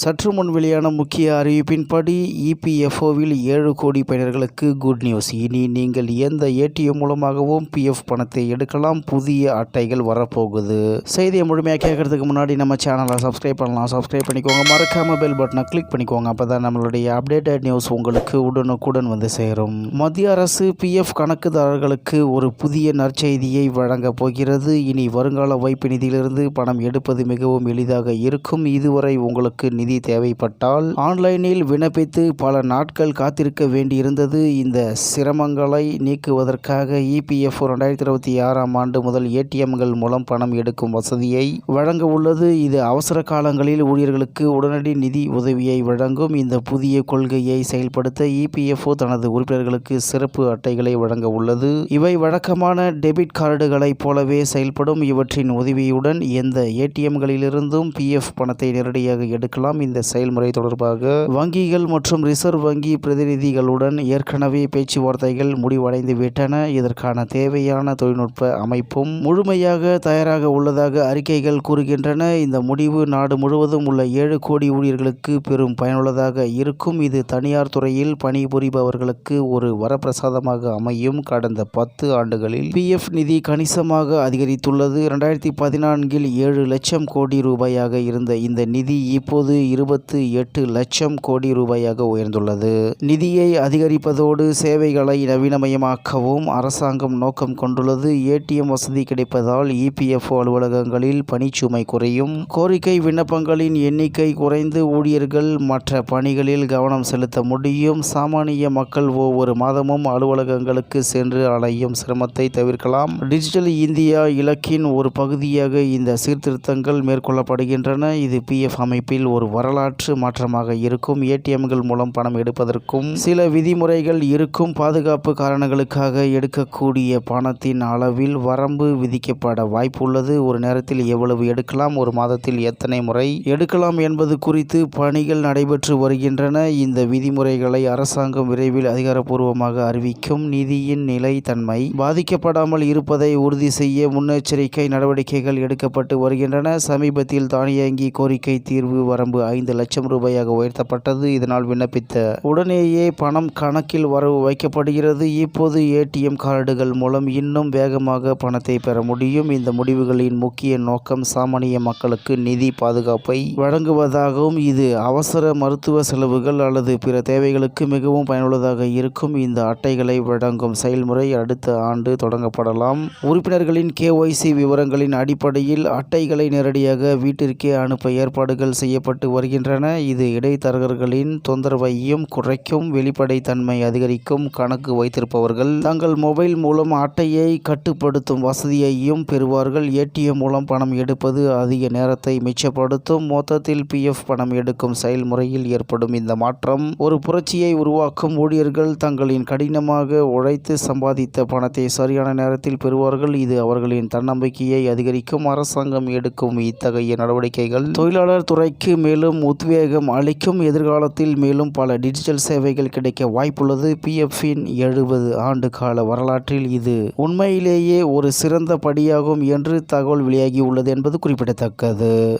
சற்று முன் வெளியான முக்கிய அறிவிப்பின்படி இபிஎஃப்ஓவில் ஏழு கோடி பயனர்களுக்கு குட் நியூஸ் இனி நீங்கள் எந்த ஏடிஎம் மூலமாகவும் பிஎஃப் பணத்தை எடுக்கலாம். புதிய அட்டைகள் வரப்போகுது. செய்தியை முழுமையாக கேட்கறதுக்கு முன்னாடி நம்ம சேனலை சப்ஸ்கிரைப் பண்ணலாம். சப்ஸ்கிரைப் பண்ணிக்கோங்க. மறக்காம பெல் பட்டனை கிளிக் பண்ணிக்கோங்க. அப்போ தான் நம்மளுடைய அப்டேட்டட் நியூஸ் உங்களுக்கு உடனுக்குடன் வந்து சேரும். மத்திய அரசு பிஎஃப் கணக்குதாரர்களுக்கு ஒரு புதிய நற்செய்தியை வழங்கப் போகிறது. இனி வருங்கால வைப்பு நிதியிலிருந்து பணம் எடுப்பது மிகவும் எளிதாக இருக்கும். இதுவரை உங்களுக்கு நிதி தேவைப்பட்டால் ஆன்லைனில் விண்ணப்பித்து பல நாட்கள் காத்திருக்க வேண்டியிருந்தது. இந்த சிரமங்களை நீக்குவதற்காக இபிஎஃப் ரெண்டாயிரத்தி இருபத்தி ஆறாம் ஆண்டு முதல் ஏடிஎம்கள் மூலம் பணம் எடுக்கும் வசதியை வழங்க உள்ளது. இது அவசர காலங்களில் ஊழியர்களுக்கு உடனடி நிதி உதவியை வழங்கும் இந்த புதிய கொள்கையை செயல்படுத்த இபிஎஃப்ஓ தனது உறுப்பினர்களுக்கு சிறப்பு அட்டைகளை வழங்க உள்ளது. இவை வழக்கமான டெபிட் கார்டுகளைப் போலவே செயல்படும். இவற்றின் உதவியுடன் எந்த ஏடிஎம்களிலிருந்தும் பிஎஃப் பணத்தை நேரடியாக எடுக்கலாம். இந்த செயல்முறை தொடர்பாக வங்கிகள் மற்றும் ரிசர்வ் வங்கி பிரதிநிதிகளுடன் ஏற்கனவே பேச்சுவார்த்தைகள் முடிவடைந்து விட்டன. இதற்கான தேவையான தொழில்நுட்ப அமைப்பும் முழுமையாக தயாராக உள்ளதாக அறிக்கைகள் கூறுகின்றன. இந்த முடிவு நாடு முழுவதும் உள்ள ஏழு கோடி ஊழியர்களுக்கு பெரும் பயனுள்ளதாக இருக்கும். இது தனியார் துறையில் பணிபுரிபவர்களுக்கு ஒரு வரப்பிரசாதமாக அமையும். கடந்த பத்து ஆண்டுகளில் பிஎஃப் நிதி கணிசமாக அதிகரித்துள்ளது. இரண்டாயிரத்தி பதினான்கில் ஏழு லட்சம் கோடி ரூபாயாக இருந்த இந்த நிதி இப்போது இருபத்து எட்டு லட்சம் கோடி ரூபாயாக உயர்ந்துள்ளது. நிதியை அதிகரிப்பதோடு சேவைகளை நவீனமயமாக்கவும் அரசாங்கம் நோக்கம் கொண்டுள்ளது. ஏடிஎம் வசதி கிடைப்பதால் இபிஎஃப்ஓ அலுவலகங்களில் பணிச்சுமை குறையும். கோரிக்கை விண்ணப்பங்களின் எண்ணிக்கை குறைந்து ஊழியர்கள் மற்ற பணிகளில் கவனம் செலுத்த முடியும். சாமானிய மக்கள் ஒவ்வொரு மாதமும் அலுவலகங்களுக்கு சென்று அலையும் சிரமத்தை தவிர்க்கலாம். டிஜிட்டல் இந்தியா இலக்கின் ஒரு பகுதியாக இந்த சீர்திருத்தங்கள் மேற்கொள்ளப்படுகின்றன. இது பிஎஃப் அமைப்பில் ஒரு வரலாற்று மாற்றமாக இருக்கும். ஏடிஎம்கள் மூலம் பணம் எடுப்பதற்கும் சில விதிமுறைகள் இருக்கும். பாதுகாப்பு காரணங்களுக்காக எடுக்கக்கூடிய பணத்தின் அளவில் வரம்பு விதிக்கப்பட வாய்ப்புள்ளது. ஒரு நேரத்தில் எவ்வளவு எடுக்கலாம்? ஒரு மாதத்தில் எத்தனை முறை எடுக்கலாம் என்பது குறித்து பணிகள் நடைபெற்று வருகின்றன. இந்த விதிமுறைகளை அரசாங்கம் விரைவில் அதிகாரப்பூர்வமாக அறிவிக்கும். நிதியின் நிலைத்தன்மை பாதிக்கப்படாமல் இருப்பதை உறுதி செய்ய முன்னெச்சரிக்கை நடவடிக்கைகள் எடுக்கப்பட்டு வருகின்றன. சமீபத்தில் தானியங்கி கோரிக்கை தீர்வு வரம்பு ஐந்து லட்சம் ரூபாயாக உயர்த்தப்பட்டது. இதனால் விண்ணப்பித்த உடனேயே பணம் கணக்கில் வரவு வைக்கப்படுகிறது. இப்போது ஏடிஎம் கார்டுகள் மூலம் இன்னும் வேகமாக பணத்தை பெற முடியும். இந்த முடிவுகளின் முக்கிய நோக்கம் சாமானிய மக்களுக்கு நிதி பாதுகாப்பை வழங்குவதாகவும் இது அவசர மருத்துவ செலவுகள் அல்லது பிற தேவைகளுக்கு மிகவும் பயனுள்ளதாக இருக்கும். இந்த அட்டைகளை வழங்கும் செயல்முறை அடுத்த ஆண்டு தொடங்கப்படலாம். உறுப்பினர்களின் கேஒய்சி விவரங்களின் அடிப்படையில் அட்டைகளை நேரடியாக வீட்டிற்கே அனுப்ப ஏற்பாடுகள் செய்யப்பட்டு வருகின்றன. இது இடைத்தரகர்களின் தொந்தரவையும் குறைக்கும் வெளிப்படைத்தன்மை அதிகரிக்கும் கணக்கு வைத்திருப்பவர்கள் தங்கள் மொபைல் மூலம் அட்டையை கட்டுப்படுத்தும் வசதியையும் பெறுவார்கள். ஏடிஎம் மூலம் பணம் எடுப்பது அதிக நேரத்தை மிச்சப்படுத்தும். மொத்தத்தில் பிஎஃப் பணம் எடுக்கும் செயல்முறையில் ஏற்படும் இந்த மாற்றம் ஒரு புரட்சியை உருவாக்கும். ஊழியர்கள் தங்களின் கடினமாக உழைத்து சம்பாதித்த பணத்தை சரியான நேரத்தில் பெறுவார்கள். இது அவர்களின் தன்னம்பிக்கையை அதிகரிக்கும். அரசாங்கம் எடுக்கும் இத்தகைய நடவடிக்கைகள் தொழிலாளர் துறைக்கு மேலும் உத்வேகம் அளிக்கும் எதிர்காலத்தில் மேலும் பல டிஜிட்டல் சேவைகள் கிடைக்க வாய்ப்புள்ளது. பிஎஃப்பின் எழுபது ஆண்டு கால வரலாற்றில் இது உண்மையிலேயே ஒரு சிறந்த படியாகும் என்று தகவல் வெளியாகியுள்ளது என்பது குறிப்பிடத்தக்கது.